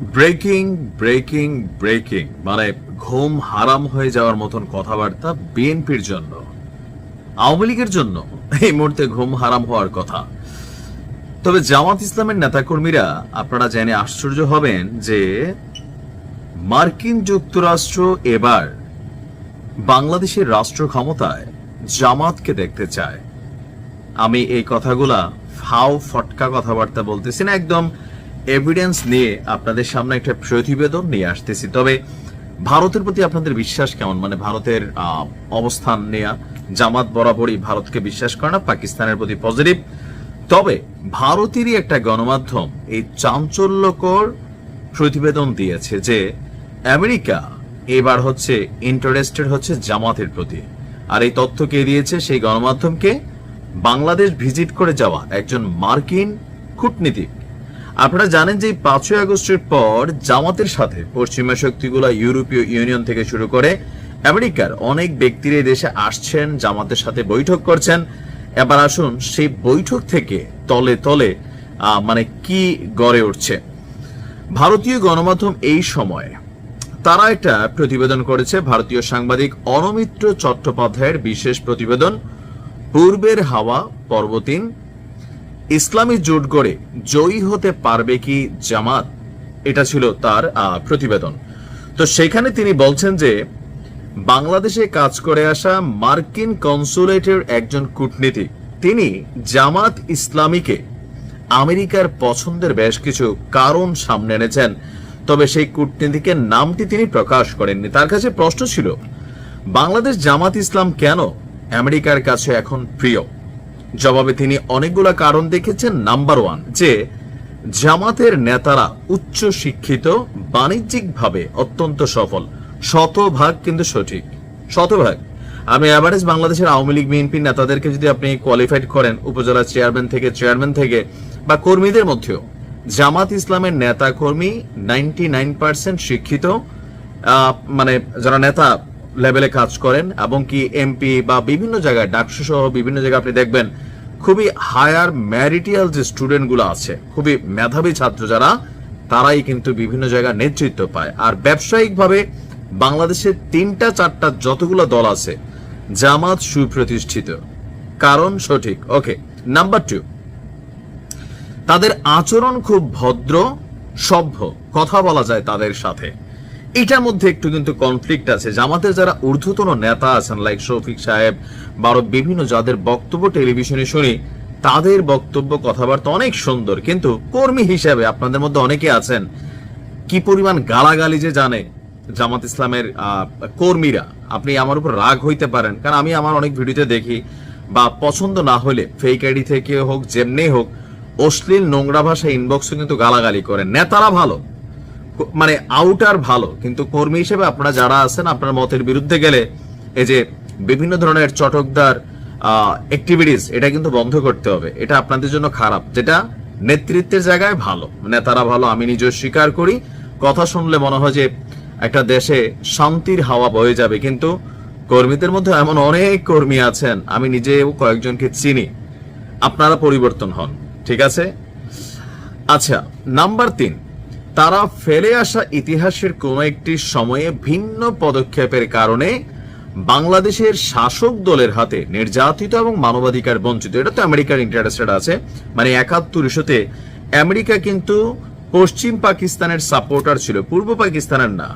Breaking breaking breaking মানে ঘুম হারাম হয়ে যাওয়ার মতন কথাবার্তা বিএনপির জন্য, আওয়ামী লীগের জন্য এই মুহূর্তে ঘুম হারাম হওয়ার কথা। তবে জামাত ইসলামের নেতাকর্মীরা আপনারা জেনে আশ্চর্য হবেন যে মার্কিন যুক্তরাষ্ট্র এবার বাংলাদেশের রাষ্ট্র ক্ষমতায় জামাতকে দেখতে চায়। আমি এই কথাগুলা ফাও ফটকা কথাবার্তা বলতেছি না, একদম এভিডেন্স নিয়ে আপনাদের সামনে একটা প্রতিবেদন নিয়ে আসতেছি। তবে ভারতের প্রতি আপনাদের বিশ্বাস কেমন? মানে ভারতের অবস্থান নেয়া, জামাত বরাবরই ভারতকে বিশ্বাস করে না, পাকিস্তানের প্রতি পজিটিভ তবে ভারতেরই একটা গণমাধ্যম এই চাঞ্চল্যকর প্রতিবেদন দিয়েছে যে আমেরিকা এবার হচ্ছে ইন্টারেস্টেড হচ্ছে জামাতের প্রতি। আর এই তথ্য কে দিয়েছে? সেই গণমাধ্যমকে বাংলাদেশ ভিজিট করে যাওয়া একজন মার্কিন কূটনীতিক। আপনারা জানেন যে পাঁচই আগস্টের পর জামাতের সাথে পশ্চিমা শক্তিগুলো ইউরোপীয় ইউনিয়ন থেকে শুরু করে আমেরিকার অনেক ব্যক্তির এই দেশে আসছেন, জামাতের সাথে বৈঠক করছেন। এবার আসুন সেই বৈঠক থেকে তলে তলে মানে কি গড়ে উঠছে। ভারতীয় গণমাধ্যম এই সময়ে তারা একটা প্রতিবেদন করেছে, ভারতীয় সাংবাদিক অনমিত্র চট্টোপাধ্যায়ের বিশেষ প্রতিবেদন, পূর্বের হাওয়া পর্বতিন ইসলামী জোট গড়ে জয়ী হতে পারবে কি জামাত? এটা ছিল তার প্রতিবেদন। তো সেখানে তিনি বলছেন যে, বাংলাদেশে কাজ করে আসা মার্কিন কনসুলেটের একজন কূটনীতিক, তিনি জামাত ইসলামীকে আমেরিকার পছন্দের বেশ কিছু কারণ সামনে এনেছেন। তবে সেই কূটনীতিকের নামটি তিনি প্রকাশ করেননি। তার কাছে প্রশ্ন ছিল, বাংলাদেশ জামাত ইসলাম কেন আমেরিকার কাছে এখন প্রিয়? জবাবে তিনি অনেকগুলো কারণ দেখেছেন। নাম্বার ওয়ান যে জামাতের নেতারা উচ্চ শিক্ষিত, বাণিজ্যিকভাবে অত্যন্ত সফল। শতভাগ কিন্তু সঠিক। শতভাগ। আমি অ্যাভারেজ বাংলাদেশের আওয়ামী লীগ বিএনপির নেতাদেরকে যদি আপনি কোয়ালিফাইড করেন, উপজেলা চেয়ারম্যান থেকে চেয়ারম্যান থেকে, বা কর্মীদের মধ্যেও, জামাত ইসলামের নেতা কর্মী নাইনটি শিক্ষিত মানে যারা নেতা লেভেলে কাজ করেন এবং কি এমপি বা বিভিন্ন জায়গায়, ডাকসু সহ বিভিন্ন জায়গায় আপনি দেখবেন খুবই হায়ার ম্যারিটিয়াল যে স্টুডেন্টগুলো আছে, খুবই মেধাবী ছাত্র যারা, তারাই কিন্তু বিভিন্ন জায়গায় নেতৃত্ব পায়। আর ব্যবসায়িক ভাবে বাংলাদেশের তিনটা, চারটা যতগুলো দল আছে, জামাত সুপ্রতিষ্ঠিত। কারণ সঠিক। ওকে নাম্বার টু তাদের আচরণ খুব ভদ্র, সভ্য। কথা বলা যায় তাদের সাথে। এটার মধ্যে একটু কিন্তু কনফ্লিক্ট আছে। জামাতের যারা ঊর্ধ্বতন নেতা আছেন লাইক শফিক সাহেব বা বিভিন্ন যাদের বক্তব্য টেলিভিশনে শুনি, তাদের বক্তব্য কথাবার্তা অনেক সুন্দর। কিন্তু কর্মী হিসাবে আপনাদের মধ্যে অনেকে আছেন, কি পরিমাণ গালাগালি যে জানে জামাত ইসলামের কর্মীরা। আপনি আমার উপর রাগ হইতে পারেন, কারণ আমি আমার অনেক ভিডিওতে দেখি, বা পছন্দ না হলে ফেক আইডি থেকে হোক, যেমনি হোক, অশ্লীল নোংরা ভাষা ইনবক্সে কিন্তু গালাগালি করেন নেতারা ভালো মানে আউটার ভালো, কিন্তু কর্মী হিসেবে আপনারা যারা আছেন, আপনার মতের বিরুদ্ধে গেলে এই যে বিভিন্ন ধরনের চটকদার অ্যাক্টিভিটিস এটা কিন্তু বন্ধ করতে হবে। এটা আপনাদের জন্য খারাপ, যেটা নেতৃত্বের জায়গায় ভালো। নেতারা ভালো, আমি নিজেও স্বীকার করি। কথা শুনলে মনে হয় যে একটা দেশে শান্তির হাওয়া বয়ে যাবে, কিন্তু কর্মীদের মধ্যে এমন অনেক কর্মী আছেন, আমি নিজেও কয়েকজনকে চিনি। আপনারা পরিবর্তন হন, ঠিক আছে? আচ্ছা নাম্বার তিন। তারা ফেলে আসা ইতিহাসের কোন একটি সময়ে ভিন্ন পদক্ষেপের কারণে বাংলাদেশের শাসক দলের হাতে নির্যাতিত এবং মানবাধিকার বঞ্চিত, এটা তো আমেরিকার ইন্টারেস্টেড আছে মানে একাত্তর ইস্যুতে আমেরিকা কিন্তু পশ্চিম পাকিস্তানের সাপোর্টার ছিল, পূর্ব পাকিস্তানের না।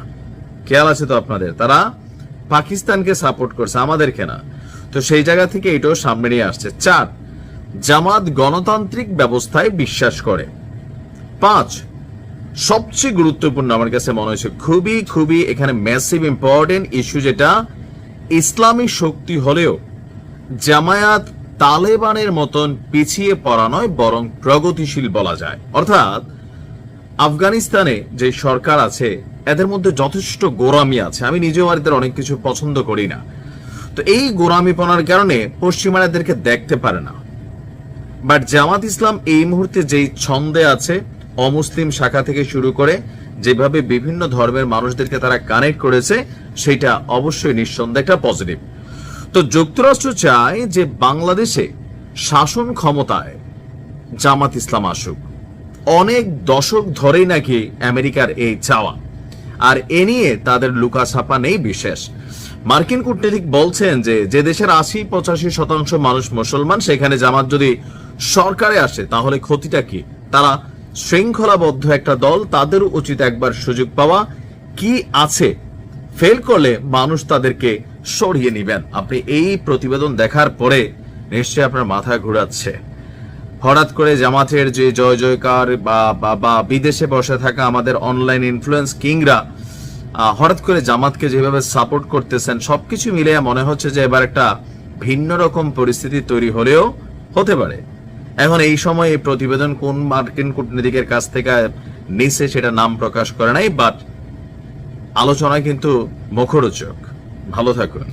খেয়াল আছে তো আপনাদের? তারা পাকিস্তানকে সাপোর্ট করছে, আমাদেরকে না। তো সেই জায়গা থেকে এটাও সামনে নিয়ে আসছে। চার, জামাত গণতান্ত্রিক ব্যবস্থায় বিশ্বাস করে। পাঁচ সবচেয়ে গুরুত্বপূর্ণ আমার কাছে মনে হয়েছে, খুবই খুবই এখানে ম্যাসিভ ইম্পর্টেন্ট ইস্যু যেটা, ইসলামী শক্তি হলেও জামায়াত তালেবানের মতন পিছিয়ে পড়া নয়, বরং প্রগতিশীল বলা যায়। অর্থাৎ, আফগানিস্তানে যে সরকার আছে, এদের মধ্যে যথেষ্ট গোরামি আছে। আমি নিজেও আর এদের অনেক কিছু পছন্দ করি না। তো এই গোরামিপনার কারণে পশ্চিমারা এদেরকে দেখতে পারে না। বাট জামাত ইসলাম এই মুহূর্তে যেই ছন্দে আছে অমুসলিম শাখা থেকে শুরু করে যেভাবে বিভিন্ন ধর্মের মানুষদেরকে তারা কানেক্ট করেছে, সেটা অবশ্যই নিঃসন্দেহে একটা পজিটিভ তো যুক্তরাষ্ট্র চায় যে বাংলাদেশে শাসন ক্ষমতায় জামাত ইসলাম আসুক। অনেক দশক ধরেই নাকি আমেরিকার এই চাওয়া। আর এ নিয়ে তাদের লুকাছাপা নেই বিশেষ। মার্কিন কূটনীতিক বলছেন যে যে দেশের আশি পঁচাশি শতাংশ মানুষ মুসলমান, সেখানে জামাত যদি সরকারে আসে, তাহলে ক্ষতিটা কি? তারা শৃঙ্খলাবদ্ধ একটা দল তাদের উচিত একবার সুযোগ পাওয়া। কি আছে? ফেল করলে মানুষ তাদেরকে সরিয়ে নেবেন। আপনি এই প্রতিবেদন দেখার পরে নিশ্চয়ই আপনার মাথা ঘোরাচ্ছে। হঠাৎ করে জামাতের যে জয় জয়কার বা, বা- বা বিদেশে বসে থাকা আমাদের অনলাইন ইনফ্লুয়েন্স কিংরা হঠাৎ করে জামাতকে যেভাবে সাপোর্ট করতেছেন, সবকিছু মিলে মনে হচ্ছে যে এবার একটা ভিন্ন রকম পরিস্থিতি তৈরি হলেও হতে পারে। এখন এই সময় এই প্রতিবেদন কোন মার্কিন কূটনীতিকের কাছ থেকে নিছে সেটা নাম প্রকাশ করে নাই বাট আলোচনা কিন্তু মুখরোচক। ভালো থাকুন।